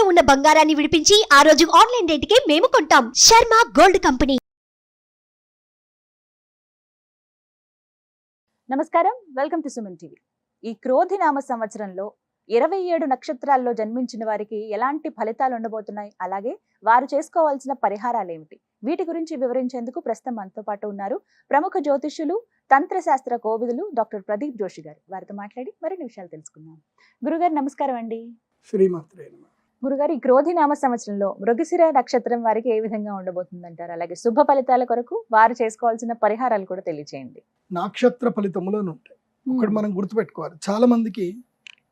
తాకట్టులో ఉన్న బంగారాన్ని విడిపించి ఆ రోజు ఆన్లైన్ రేటుకే మేము కొంటాం. Sharma gold company. నమస్కారం. Welcome to Suman TV. ఈ క్రోధి నామ సంవత్సరంలో ఇరవై ఏడు నక్షత్రాల్లో జన్మించిన వారికి ఎలాంటి ఫలితాలు ఉండబోతున్నాయి? అలాగే వారు చేసుకోవాల్సిన పరిహారాలు ఏమిటి? వీటి గురించి వివరించేందుకు ప్రస్తుతం మనతో పాటు ఉన్నారు ప్రముఖ జ్యోతిష్యులు తంత్రశాస్త్ర కోవిదులు డాక్టర్ ప్రదీప్ జోషి గారు. వారితో మాట్లాడి మరిన్ని విషయాలు తెలుసుకుందాం. గురుగారు నమస్కారం అండి. శ్రీమాత్రే నమః. గురుగారు ఈ క్రోధి నామ సంవత్సరంలో మృగశిర నక్షత్రం వారికి ఏ విధంగా ఉండబోతుందంటారు? అలాగే శుభ ఫలితాల కొరకు వారు చేసుకోవాల్సిన పరిహారాలు కూడా తెలియచేయండి. నక్షత్ర ఫలితములను ఉంటాయి. ఒకటి మనం గుర్తుపెట్టుకోవాలి. చాలా మందికి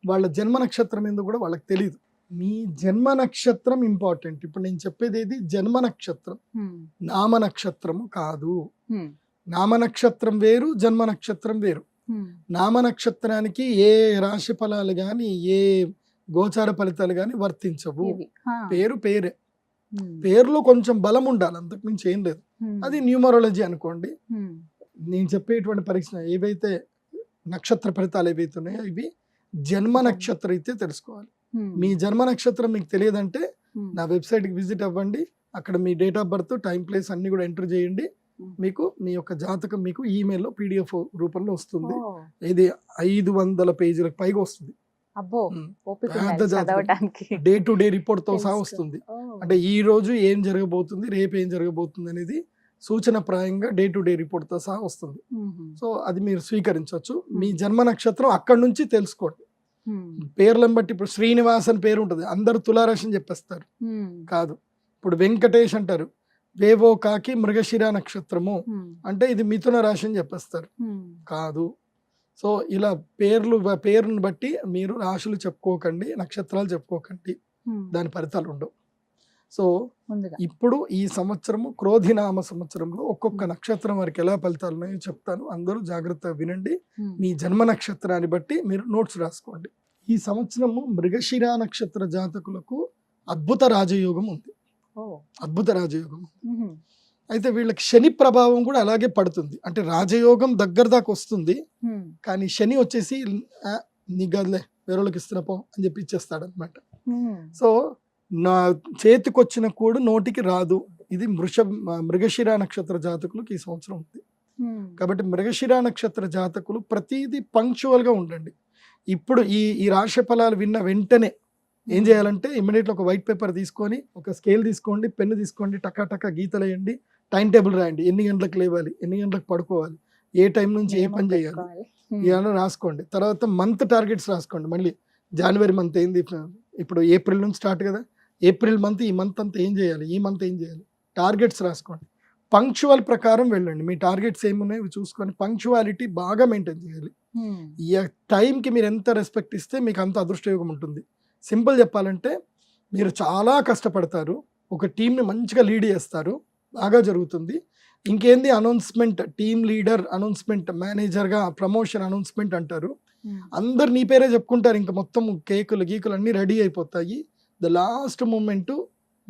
వాళ్ళ జన్మ నక్షత్రం ఏందో కూడా వాళ్ళకి తెలియదు మీ జన్మ నక్షత్రం ఇంపార్టెంట్. ఇప్పుడు నేను చెప్పేది ఏది జన్మ నక్షత్రం. నామ నక్షత్రము కాదు. నామ నక్షత్రం వేరు జన్మ నక్షత్రం వేరు. నామ నక్షత్రానికి ఏ రాశి ఫలాలు కానీ ఏ గోచార ఫలితాలు కానీ వర్తించవు. పేరు పేరే. పేరులో కొంచెం బలం ఉండాలి అంతకు మించి ఏం లేదు. అది న్యూమరాలజీ అనుకోండి. నేను చెప్పేటువంటి పరీక్ష ఏవైతే నక్షత్ర ఫలితాలు ఏవైతే ఉన్నాయో ఇవి జన్మ నక్షత్రం అయితే తెలుసుకోవాలి. మీ జన్మ నక్షత్రం మీకు తెలియదంటే. నా వెబ్సైట్కి విజిట్ అవ్వండి అక్కడ మీ date of birth time place అన్ని కూడా ఎంటర్ చేయండి. మీకు మీ యొక్క జాతకం మీకు ఈమెయిల్లో పీడిఎఫ్ రూపంలో వస్తుంది ఇది ఐదు వందల పేజీలకు పైగా వస్తుంది అబ్బో. చదవటానికి డే టు డే రిపోర్ట్తో సహా. వస్తుంది అంటే ఈ రోజు ఏం జరగబోతుంది రేపు ఏం జరగబోతుంది అనేది సూచన ప్రాయంగా డే టు డే రిపోర్ట్తో సహా వస్తుంది. సో అది మీరు స్వీకరించవచ్చు మీ జన్మ నక్షత్రం అక్కడి నుంచి తెలుసుకోండి. పేర్లను బట్టి ఇప్పుడు శ్రీనివాస్ అని పేరు ఉంటుంది అందరు తులారాశి అని చెప్పేస్తారు. కాదు ఇప్పుడు వెంకటేష్ అంటారు వేవో కాకి మృగశిర నక్షత్రము. అంటే ఇది మిథున రాశి అని చెప్పేస్తారు. కాదు సో ఇలా పేర్లు పేరుని బట్టి మీరు రాశులు చెప్పుకోకండి నక్షత్రాలు చెప్పుకోకండి. దాని ఫలితాలు ఉండవు. సో ఇప్పుడు ఈ సంవత్సరము క్రోధినామ సంవత్సరంలో ఒక్కొక్క నక్షత్రం వారికి ఎలా ఫలితాలు ఉన్నాయో చెప్తాను. అందరూ జాగ్రత్తగా వినండి. మీ జన్మ నక్షత్రాన్ని బట్టి మీరు నోట్స్ రాసుకోండి. ఈ సంవత్సరము మృగశిర నక్షత్ర జాతకులకు అద్భుత రాజయోగం ఉంది. అద్భుత రాజయోగం. అయితే వీళ్ళకి శని ప్రభావం కూడా అలాగే పడుతుంది. అంటే రాజయోగం దగ్గర దాకా వస్తుంది. కానీ శని వచ్చేసి "ఆ, నీ గదిలే వేరేళ్ళకి ఇస్తున్న పో అని చెప్పి ఇచ్చేస్తాడు అనమాట. సో నా చేతికొచ్చిన కూడు నోటికి రాదు. ఇది వృష మృగశిర నక్షత్ర జాతకులకు ఈ సంవత్సరం ఉంది. కాబట్టి మృగశిర నక్షత్ర జాతకులు ప్రతిదీ పంక్చువల్గా ఉండండి. ఇప్పుడు ఈ ఈ రాశి ఫలాలు విన్న వెంటనే ఏం చేయాలంటే ఇమ్మీడియట్గా ఒక వైట్ పేపర్ తీసుకొని ఒక స్కేల్ తీసుకోండి పెన్ను తీసుకోండి టకా టకా గీతలు వేయండి టైం టేబుల్ రాయండి. ఎన్ని గంటలకు లేవాలి? ఎన్ని గంటలకు పడుకోవాలి? ఏ టైం నుంచి ఏ పని చేయాలి. ఇవన్నీ రాసుకోండి. తర్వాత మంత్ టార్గెట్స్ రాసుకోండి. మళ్ళీ జనవరి మంత్ ఏంది? ఇప్పుడు ఏప్రిల్ నుంచి స్టార్ట్ కదా? ఏప్రిల్ మంత్ ఈ మంత్ అంతా ఏం చేయాలి? ఈ మంత్ ఏం చేయాలి? టార్గెట్స్ రాసుకోండి. పంక్చువల్ ప్రకారం వెళ్ళండి. మీ టార్గెట్స్ ఏమున్నాయి చూసుకొని పంక్చువాలిటీ బాగా మెయింటైన్ చేయాలి. టైంకి మీరు ఎంత రెస్పెక్ట్ ఇస్తే మీకు అంత అదృష్టయోగం ఉంటుంది. సింపుల్ చెప్పాలంటే మీరు చాలా కష్టపడతారు. ఒక టీంని మంచిగా లీడ్ చేస్తారు. బాగా జరుగుతుంది. ఇంకేంది అనౌన్స్మెంట్ టీమ్ లీడర్ అనౌన్స్మెంట్ మేనేజర్గా ప్రమోషన్ అనౌన్స్మెంట్ అంటారు. అందరు నీ పేరే చెప్పుకుంటారు. ఇంకా మొత్తం కేకులు గీకులు అన్నీ రెడీ అయిపోతాయి. ద లాస్ట్ మూమెంట్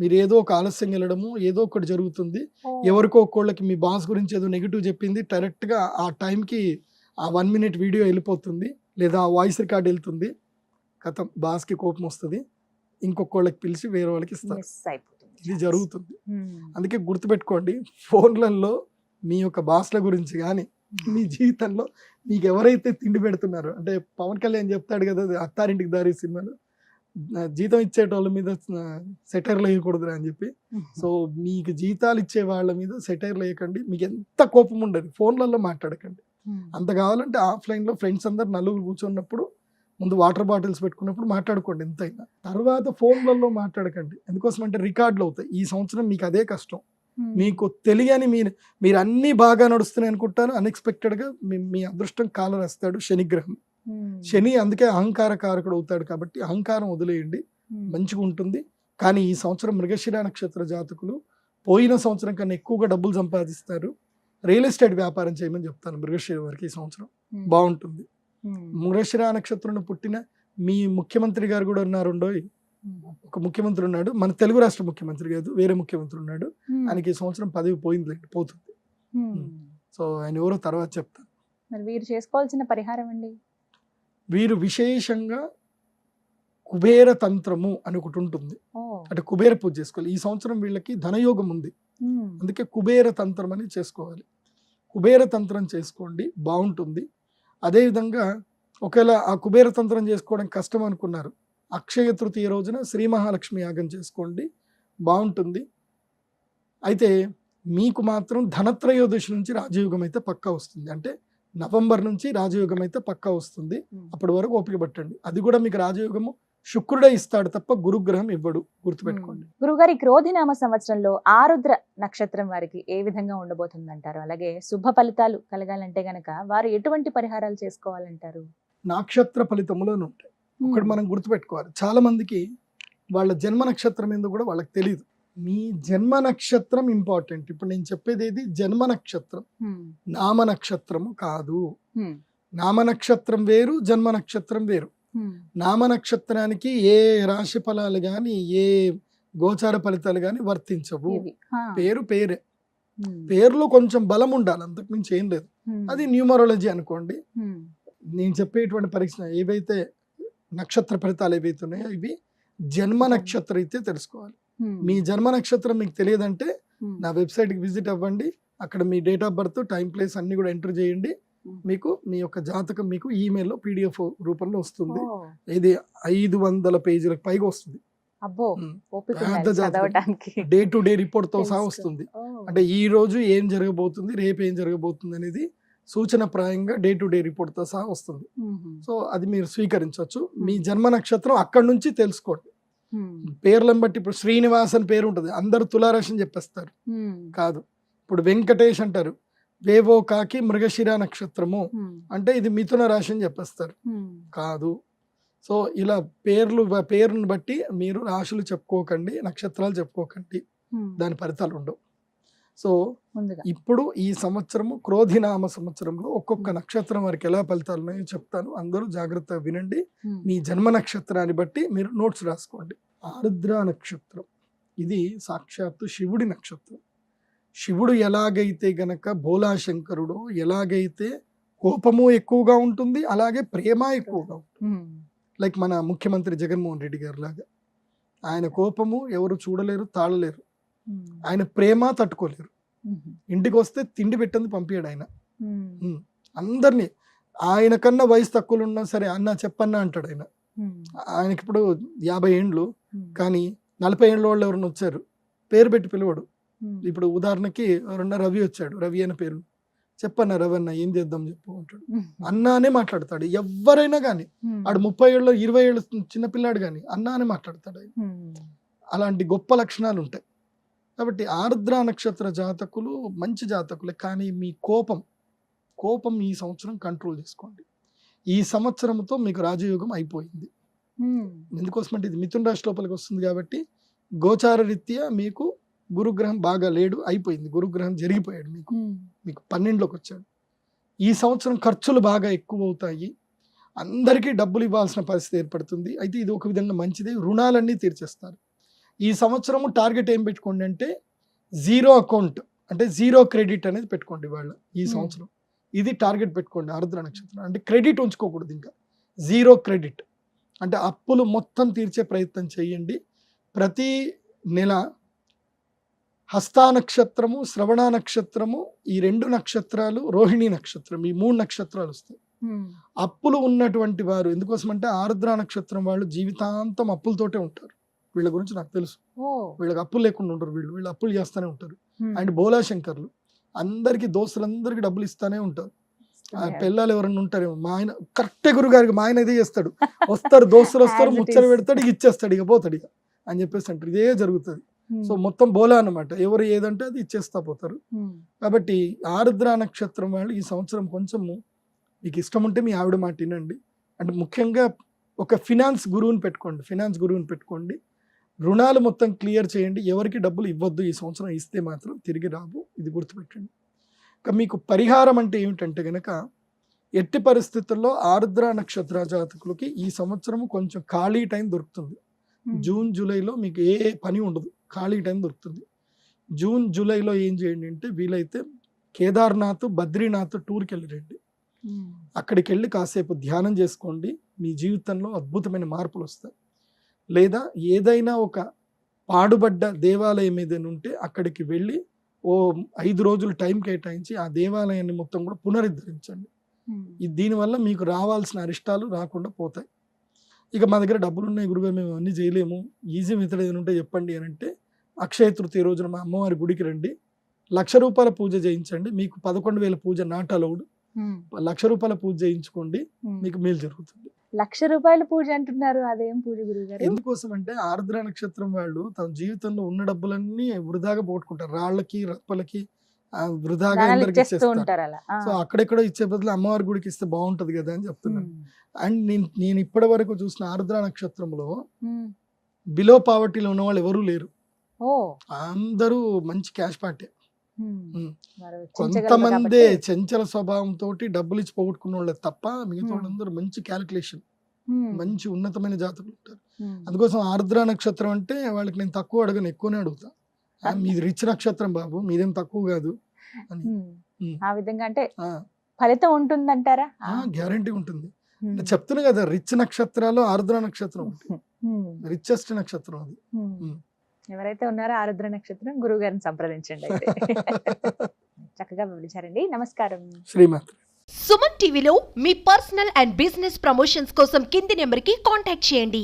మీరు ఏదో ఒక ఆలస్యం వెళ్ళడము ఏదో ఒకటి జరుగుతుంది. ఎవరికో ఒక్కోళ్ళకి మీ బాస్ గురించి ఏదో నెగిటివ్ చెప్పింది డైరెక్ట్గా ఆ టైంకి ఆ వన్ మినిట్ వీడియో వెళ్ళిపోతుంది. లేదా ఆ వాయిస్ రికార్డ్ వెళ్తుంది. కథ బాస్కి కోపం వస్తుంది. ఇంకొకళ్ళకి పిలిచి వేరే వాళ్ళకి ఇస్తారు. ఇది జరుగుతుంది. అందుకే గుర్తుపెట్టుకోండి ఫోన్లలో మీ యొక్క బాస్ల గురించి కానీ మీ జీవితంలో మీకు ఎవరైతే తిండి పెడుతున్నారో అంటే పవన్ కళ్యాణ్ చెప్తాడు కదా అది అత్తారింటికి దారి సినిమాలో జీతం ఇచ్చేటోళ్ళ మీద సెటైర్లు వేయకూడదు అని చెప్పి. సో మీకు జీతాలు ఇచ్చే వాళ్ళ మీద సెటైర్లు వేయకండి మీకు ఎంత కోపం ఉండదు ఫోన్లలో మాట్లాడకండి. అంత కావాలంటే ఆఫ్లైన్లో ఫ్రెండ్స్ అందరు నలుగురు కూర్చున్నప్పుడు ముందు వాటర్ బాటిల్స్ పెట్టుకున్నప్పుడు మాట్లాడుకోండి ఎంతైనా తర్వాత ఫోన్లలో మాట్లాడకండి ఎందుకోసం అంటే రికార్డులు అవుతాయి ఈ సంవత్సరం మీకు అదే కష్టం. మీకు తెలియని మీరు మీరు అన్నీ బాగా నడుస్తున్నాయి అనుకుంటారు అన్ఎక్స్పెక్టెడ్గా మీ మీ అదృష్టం కాలరేస్తాడు శనిగ్రహం. శని అందుకే అహంకార కారకుడు అవుతాడు కాబట్టి అహంకారం వదిలేయండి. మంచిగా ఉంటుంది కానీ ఈ సంవత్సరం మృగశిర నక్షత్ర జాతకులు పోయిన సంవత్సరం కన్నా ఎక్కువగా డబ్బులు సంపాదిస్తారు రియల్ ఎస్టేట్ వ్యాపారం చేయమని చెప్తాను మృగశిర వారికి ఈ సంవత్సరం. బాగుంటుంది. మృగశిర నక్షత్రంలో పుట్టిన మీ ముఖ్యమంత్రి గారు కూడా ఉన్నారుండోయ్ మ్మ్. ఒక ముఖ్యమంత్రి ఉన్నాడు. మన తెలుగు రాష్ట్ర ముఖ్యమంత్రి కాదు వేరే ముఖ్యమంత్రి ఉన్నాడు. మ్మ్. ఆయనకి ఈ సంవత్సరం పదవి పోయింది పోతుంది. సో ఆయన ఎవరో తర్వాత చెప్తాను మరి వీరు చేసుకోవాల్సిన పరిహారం అండి? వీరు విశేషంగా కుబేర తంత్రము అని ఒకటి ఉంటుంది. అంటే కుబేర పూజ చేసుకోవాలి. ఈ సంవత్సరం వీళ్ళకి ధనయోగం ఉంది. అందుకే కుబేర తంత్రం అని చేసుకోవాలి. కుబేర తంత్రం చేసుకోండి బాగుంటుంది. అదేవిధంగా ఒకవేళ ఆ కుబేర తంత్రం చేసుకోవడం కష్టం అనుకున్నారు అక్షయ తృతీయ రోజున శ్రీ మహాలక్ష్మి యాగం చేసుకోండి బాగుంటుంది. అయితే మీకు మాత్రం ధనత్రయోదశి నుంచి రాజయోగం అయితే పక్కా వస్తుంది. అంటే నవంబర్ నుంచి రాజయోగం అయితే పక్కా వస్తుంది. అప్పటి వరకు ఓపిక పట్టండి. అది కూడా మీకు రాజయోగము శుక్రుడే ఇస్తాడు తప్ప గురుగ్రహం ఇవ్వడు. గుర్తుపెట్టుకోండి. గురుగారి క్రోధినామ సంవత్సరంలో ఆరుద్ర నక్షత్రం వారికి ఏ విధంగా ఉండబోతుంది అంటారు అలాగే శుభ ఫలితాలు కలగాలంటే గనక వారు ఎటువంటి పరిహారాలు చేసుకోవాలంటారు? నక్షత్ర ఫలితములను ఉంటాయి. ఒకటి మనం గుర్తుపెట్టుకోవాలి. చాలా మందికి వాళ్ళ జన్మ నక్షత్రం ఏందో కూడా వాళ్ళకి తెలియదు మీ జన్మ నక్షత్రం ఇంపార్టెంట్. ఇప్పుడు నేను చెప్పేది ఏది? జన్మ నక్షత్రం. నామ నక్షత్రము కాదు. నామ నక్షత్రం వేరు జన్మ నక్షత్రం వేరు. నామ నక్షత్రానికి ఏ రాశి ఫలాలు కానీ ఏ గోచార ఫలితాలు కానీ వర్తించవు. పేరు పేరే. పేరులో కొంచెం బలం ఉండాలి అంతకు మించి ఏం లేదు. అది న్యూమరాలజీ అనుకోండి. నేను చెప్పేటువంటి పరీక్ష ఏవైతే నక్షత్ర ఫలితాలు ఏవైతే ఉన్నాయో ఇవి జన్మ నక్షత్రం అయితే తెలుసుకోవాలి. మీ జన్మ నక్షత్రం మీకు తెలియదంటే. నా వెబ్సైట్కి విజిట్ అవ్వండి అక్కడ మీ date of birth time place అన్ని కూడా ఎంటర్ చేయండి. మీకు మీ యొక్క జాతకం మీకు ఈమెయిల్లో పీడిఎఫ్ రూపంలో వస్తుంది. ఇది ఐదు వందల పేజీలకు పైగా వస్తుంది. డే టు డే రిపోర్ట్తో సహా. వస్తుంది. అంటే ఈ రోజు ఏం జరగబోతుంది రేపు ఏం జరగబోతుంది అనేది సూచన ప్రాయంగా డే టు డే రిపోర్ట్తో సహా వస్తుంది. సో అది మీరు స్వీకరించవచ్చు. మీ జన్మ నక్షత్రం అక్కడి నుంచి తెలుసుకోండి. పేర్లను బట్టి ఇప్పుడు శ్రీనివాస్ అని పేరు ఉంటుంది. అందరు తులారాశి అని చెప్పేస్తారు. కాదు. ఇప్పుడు వెంకటేష్ అంటారు. వేవో కాకి మృగశిర నక్షత్రము ఉమ్. అంటే ఇది మిథున రాశి అని చెప్పేస్తారు. ఉమ్. కాదు. సో ఇలా పేర్లు పేరుని బట్టి మీరు రాశులు చెప్పుకోకండి నక్షత్రాలు చెప్పుకోకండి. ఉమ్. దాని ఫలితాలు ఉండవు. సో ఇప్పుడు ఈ సంవత్సరము క్రోధినామ సంవత్సరంలో ఒక్కొక్క నక్షత్రం వారికి ఎలా ఫలితాలు ఉన్నాయో చెప్తాను. అందరూ జాగ్రత్తగా వినండి. మీ జన్మ నక్షత్రాన్ని బట్టి మీరు నోట్స్ రాసుకోండి. ఆరుద్ర నక్షత్రం. ఇది సాక్షాత్తు శివుడి నక్షత్రం. శివుడు ఎలాగైతే గనక భోలాశంకరుడు ఎలాగైతే కోపము ఎక్కువగా ఉంటుంది అలాగే ప్రేమ ఎక్కువగా ఉంటుంది. లైక్ మన ముఖ్యమంత్రి జగన్మోహన్ రెడ్డి గారు లాగా ఆయన కోపము ఎవరు చూడలేరు తాళలేరు. ఆయన ప్రేమ తట్టుకోలేరు. ఇంటికి వస్తే తిండి పెట్టింది పంపించాడు ఆయన. అందరినీ ఆయన కన్నా వయసు తక్కువలు ఉన్నా సరే అన్న చెప్పన్నా అంటాడు ఆయన. ఆయనకి ఇప్పుడు యాభై ఏండ్లు. కానీ నలభై ఏళ్ళ వాళ్ళు ఎవరైనా వచ్చారు పేరు పెట్టి పిలవడు. ఇప్పుడు ఉదాహరణకి ఎవరన్నా రవి వచ్చాడు. రవి అనే పేరు. చెప్పన్న రవి అన్న ఏం చేద్దాం చెప్పు అంటాడు. అన్న అనే మాట్లాడతాడు. ఎవరైనా కానీ. ఆడు ముప్పై ఏళ్ళు ఇరవై ఏళ్ళు చిన్నపిల్లాడు కానీ అన్న అనే మాట్లాడతాడు. అలాంటి గొప్ప లక్షణాలు ఉంటాయి. కాబట్టి ఆర్ద్ర నక్షత్ర జాతకులు మంచి జాతకులే కానీ మీ కోపం కోపం ఈ సంవత్సరం కంట్రోల్ చేసుకోండి. ఈ సంవత్సరంతో మీకు రాజయోగం అయిపోయింది. ఉమ్. ఎందుకోసమంటే ఇది మిథున రాశి లోపలికి వస్తుంది కాబట్టి గోచార రీత్యా మీకు గురుగ్రహం బాగా లేడు అయిపోయింది. గురుగ్రహం జరిగిపోయాడు మీకు. మీకు పన్నెండులోకి వచ్చాడు. ఈ సంవత్సరం ఖర్చులు బాగా ఎక్కువ అవుతాయి అందరికీ డబ్బులు ఇవ్వాల్సిన పరిస్థితి ఏర్పడుతుంది. అయితే ఇది ఒక విధంగా మంచిదే. రుణాలన్నీ తీర్చేస్తారు. ఈ సంవత్సరము టార్గెట్ ఏం పెట్టుకోండి అంటే జీరో అకౌంట్ అంటే జీరో క్రెడిట్ అనేది పెట్టుకోండి వాళ్ళ ఈ. సంవత్సరం. ఇది టార్గెట్ పెట్టుకోండి ఆరుద్ర నక్షత్రం. అంటే క్రెడిట్ ఉంచుకోకూడదు ఇంకా. Zero credit. అంటే అప్పులు మొత్తం తీర్చే ప్రయత్నం చేయండి. ప్రతి నెల హస్తా నక్షత్రము శ్రవణ నక్షత్రము ఈ రెండు నక్షత్రాలు రోహిణి నక్షత్రం ఈ మూడు నక్షత్రాలు వస్తాయి. అప్పులు ఉన్నటువంటి వారు ఎందుకోసమంటే ఆరుద్ర నక్షత్రం వాళ్ళు జీవితాంతం అప్పులతోటే ఉంటారు వీళ్ళ గురించి నాకు తెలుసు. వీళ్ళకి అప్పులు లేకుండా ఉంటారు వీళ్ళు వీళ్ళు అప్పులు చేస్తూనే ఉంటారు. అండ్ బోలాశంకర్లు అందరికి దోస్తులందరికీ డబ్బులు ఇస్తానే ఉంటారు ఆ పిల్లలు ఎవరైనా ఉంటారేమో మా ఆయన కరెక్టే గురుగారికి మా ఆయన ఇదే చేస్తాడు వస్తారు దోస్తులు వస్తారు ముచ్చట. పెడతాడు ఇక ఇచ్చేస్తాడు ఇక పోతాడు ఇక అని చెప్పేసి అంటారు ఇదే జరుగుతుంది. సో మొత్తం బోలా అన్నమాట. ఎవరు ఏదంటే అది ఇచ్చేస్తా పోతారు. ఉమ్. కాబట్టి ఆరుద్ర నక్షత్రం వాళ్ళు ఈ సంవత్సరం కొంచెము మీకు ఇష్టం ఉంటే మీ ఆవిడ మాట వినండి. అంటే ముఖ్యంగా ఒక ఫినాన్స్ గురువుని పెట్టుకోండి. ఫినాన్స్ గురువుని పెట్టుకోండి. రుణాలు మొత్తం క్లియర్ చేయండి. ఎవరికి డబ్బులు ఇవ్వద్దు ఈ సంవత్సరం ఇస్తే మాత్రం తిరిగి రావు. ఇది గుర్తుపెట్టండి. ఇక మీకు పరిహారం అంటే ఏమిటంటే గనక ఎట్టి పరిస్థితుల్లో ఆరుద్ర నక్షత్ర జాతకులకి ఈ సంవత్సరం కొంచెం ఖాళీ టైం దొరుకుతుంది. జూన్ జూలైలో మీకు ఏ పని ఉండదు. ఖాళీ టైం దొరుకుతుంది. జూన్ జూలైలో ఏం చేయండి అంటే వీలైతే కేదార్నాథ్ బద్రీనాథ్ టూర్కి వెళ్ళి రండి ఉమ్. అక్కడికి వెళ్ళి కాసేపు ధ్యానం చేసుకోండి. మీ జీవితంలో అద్భుతమైన మార్పులు వస్తాయి. లేదా ఏదైనా ఒక పాడుబడ్డ దేవాలయం ఏదైనా ఉంటే అక్కడికి వెళ్ళి ఓ ఐదు రోజులు టైం కేటాయించి ఆ దేవాలయాన్ని మొత్తం కూడా పునరుద్ధరించండి. ఇది దీనివల్ల మీకు రావాల్సిన అరిష్టాలు రాకుండా పోతాయి. ఇక మా దగ్గర డబ్బులు ఉన్నాయి గురుగారు మేము అన్నీ చేయలేము. ఈజీ మెథడ్ ఏదైనా ఉంటే చెప్పండి అని అంటే అక్షయ తృతీయ రోజున మా అమ్మవారి గుడికి రండి. లక్ష రూపాయల పూజ చేయించండి. మీకు పదకొండు వేల పూజ నాట్ అలౌడ్ లక్ష రూపాయల పూజ చేయించుకోండి. మీకు మేలు జరుగుతుంది. లక్ష రూపాయల పూజ అంటున్నారు. అదేం పూజ గురువు గారు? ఎందుకోసం అంటే ఆర్ద్ర నక్షత్రం వాళ్ళు తమ జీవితంలో ఉన్న డబ్బులన్నీ వృధాగా పోగొట్టుకుంటారు. రాళ్ళకి రప్పలకి వృధాగా అందరికి ఇచ్చేస్తారు. సో అక్కడెక్కడో ఇచ్చే బదులు అమ్మవారి గుడికి ఇస్తే బాగుంటది కదా అని చెప్తున్నాను. అండ్ నేను నేను ఇప్పటి వరకు చూసిన ఆర్ద్ర నక్షత్రంలో. బిలో పావర్టీలో ఉన్న వాళ్ళు ఎవరూ లేరు అందరూ మంచి క్యాష్ పార్టీ కొంతమందే. చంచల స్వభావం తోటి డబ్బులు ఇచ్చి పోగొట్టుకున్న వాళ్ళే తప్ప మిగతా. వాళ్ళందరూ మంచి క్యాలిక్యులేషన్. మంచి ఉన్నతమైన జాతకులు ఉంటారు. అందుకోసం ఆర్ద్ర నక్షత్రం అంటే వాళ్ళకి నేను తక్కువ అడగను ఎక్కువనే అడుగుతా మీది రిచ్ నక్షత్రం బాబు మీదేం తక్కువ కాదు అని. ఆ విధంగా అంటే ఫలితం ఉంటుందంటారా? ఆ, గ్యారంటీ ఉంటుంది. చెప్తున్నా కదా రిచ్ నక్షత్రాలు ఆర్ద్ర నక్షత్రం. రిచెస్ట్ నక్షత్రం అది. ఎవరైతే ఉన్నారో ఆరుద్ర నక్షత్రం గురువు గారిని సంప్రదించండి చక్కగా వివరించారండి. నమస్కారం. శ్రీమాత్ సుమన్ టీవీలో మీ పర్సనల్ అండ్ బిజినెస్ ప్రమోషన్స్ కోసం కింది నెంబర్కి కాంటాక్ట్ చేయండి.